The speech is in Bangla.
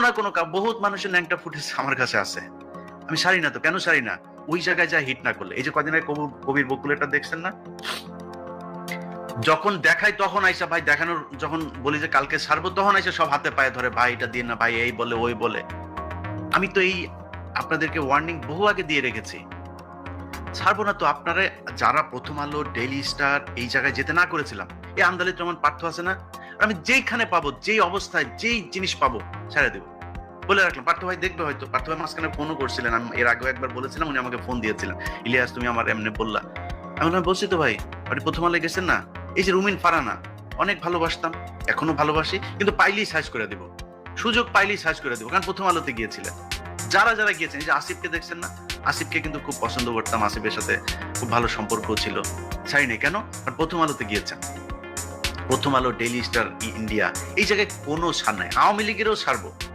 না কোনো বহুত মানুষের ন্যাংটা ফুটেজ আমার কাছে আছে। আমি সারি না তো, কেন সারি না? ওই জায়গায় যা হিট না করলে। এই যে কদিন আগে কবু- কবির বকুলেটা দেখছেন না? যখন দেখাই তখন আইসা ভাই দেখানোর যখন বলি যে কালকে ছাড়বো তখন আইসা সব হাতে পায়ে ধরে, ভাই, এটা দিয়ে না, ভাই, এই বলে, ওই বলে। আমি তো এই আপনাদেরকে ওয়ার্নিং বহু আগে দিয়ে রেখেছি। ছাড়বো না তো, আপনারা যারা প্রথম আলো ডেইলি স্টার এই জায়গায় যেতে না করেছিলাম, এই আন্দালিত রহমান পার্থ আছে না? আমি যেইখানে পাবো, যেই অবস্থায়, যেই জিনিস পাবো, ছেড়ে দেবো। বলে রাখলাম, পার্থ ভাই দেখবে হয়তো, পার্থ ভাই মাঝখানে ফোনও করছিলেন। আমি এর আগেও একবার বলেছিলাম, উনি আমাকে ফোন দিয়েছিলেন। ইলিয়াস, তুমি আমার এমনি বললা। আমি বললাম, বলছি তো ভাই, আপনি প্রথম আলো গেছেন না? এই যে রুমিন ফারানা, অনেক ভালোবাসতাম, এখনও ভালোবাসি, কিন্তু পাইলেই সার্চ করে দেবো। সুযোগ পাইলেই সার্চ করে দেবো, কারণ প্রথম আলোতে গিয়েছিলেন। যারা যারা গিয়েছেন যে আসিফকে দেখছেন না? আসিফকে কিন্তু খুব পছন্দ করতাম, আসিফের সাথে খুব ভালো সম্পর্ক ছিল। ছাড়ি নেই কেন? আর প্রথম আলোতে গিয়েছেন। প্রথম আলো ডেইলি স্টার ইন্ডিয়া। এই জায়গায় কোনো সার নাই। আওয়ামী লীগেরও ছাড়বো।